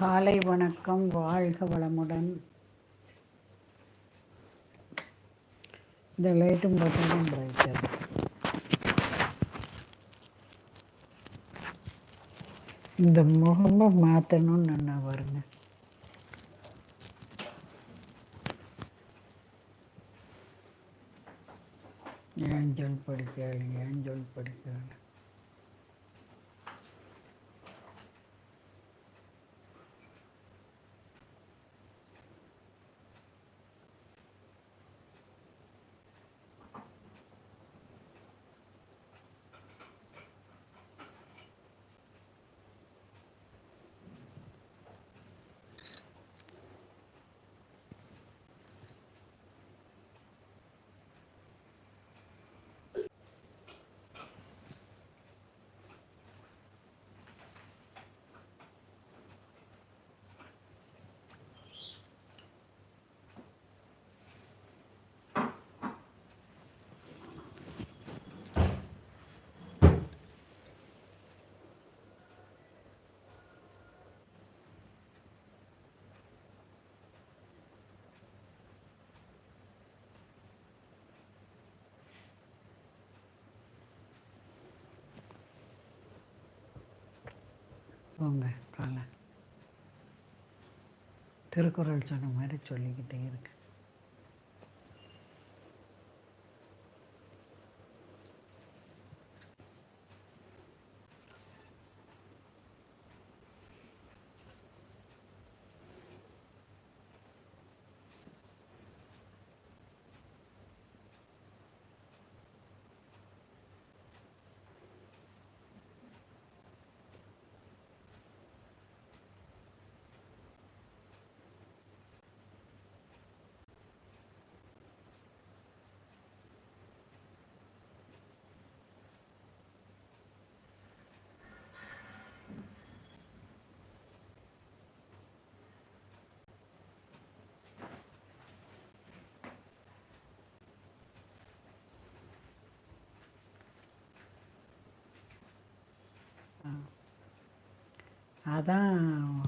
காலை வணக்கம் வாழ்க வளமுடன். இந்த லைட்டும் போட்டாலும் பிரைட்டாக இந்த முகமும் மாற்றணும்னு நான் வருங்க ஏஞ்சல் படிக்காது ஏஞ்சல் படிக்காது போங்க காலை. திருக்குறள் சொன்ன மாதிரி சொல்லிக்கிட்டே இருக்கு அதான்.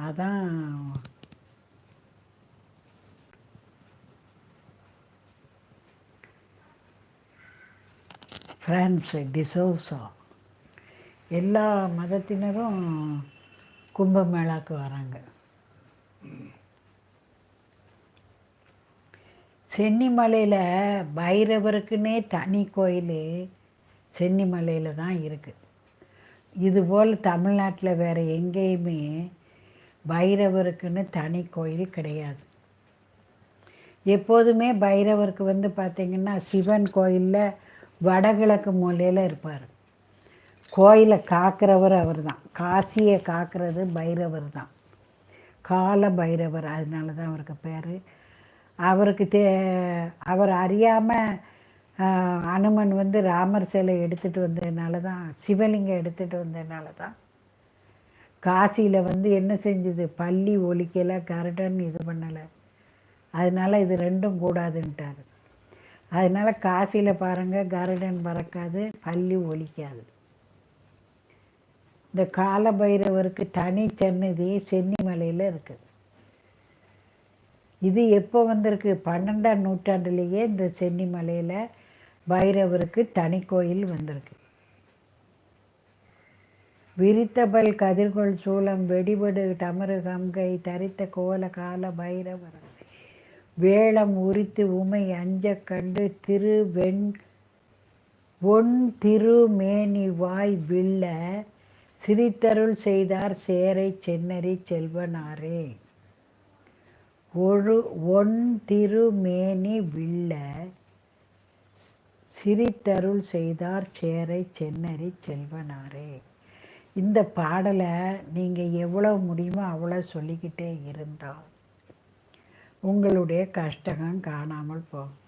அதான். ஃப்ரான்ஸு டிசோசா. எல்லா மதத்தினரும் கும்பமேளாவுக்கு வராங்க. சென்னிமலையில் பைரவருக்குன்னே தனி கோயில். சென்னிமலையில் தான் இருக்குது இதுபோல் தமிழ்நாட்டில் வேறு எங்கேயுமே பைரவருக்குன்னு தனி கோயில் கிடையாது. எப்போதுமே பைரவருக்கு வந்து பார்த்திங்கன்னா சிவன் கோயிலில் வடகிழக்கு மூலையில் இருப்பார். கோயிலை காக்கிறவர் அவர் தான் காசியை காக்கிறது பைரவர் தான். கால பைரவர் அதனால தான் அவருக்கு பேர். அவருக்கு தே அவர் அறியாமல் அனுமன் வந்து ராமர் சிலை எடுத்துகிட்டு வந்ததுனால தான் சிவலிங்கம் எடுத்துகிட்டு வந்ததுனால தான் காசியில் வந்து என்ன செஞ்சது? பள்ளி ஒலிக்கலை கரடன் இது பண்ணலை. அதனால் இது ரெண்டும் கூடாதுன்ட்டார். அதனால் காசியில் பாருங்கள் கருடன் பறக்காது பள்ளி ஒலிக்காது. இந்த கால பைரவருக்கு தனி சன்னதி சென்னிமலையில் இருக்குது இது எப்போ வந்திருக்கு? பன்னெண்டாம் நூற்றாண்டுலேயே இந்த சென்னிமலையில் பைரவருக்கு தனி கோயில் வந்திருக்கு. விரித்தபல் கதிர்கொள் சூளம் வெடிபடு டமரு கங்கை தரித்த கோல கால பைரவர். வேளம் உரித்து உமை அஞ்ச கண்டு திரு வெண் ஒன் திருமேனி வாய் வில்ல சிரித்தருள் செய்தார் சேரை சென்னரி செல்வனாரே. ஒரு ஒன் திருமேனி வில்ல சிரித்தருள் செய்தார் சேரை சென்னறி செல்வனாரே. இந்த பாடலை நீங்கள் எவ்வளோ முடியுமோ அவ்வளோ சொல்லிக்கிட்டே இருந்தால் உங்களுடைய கஷ்டகம் காணாமல் போகும்.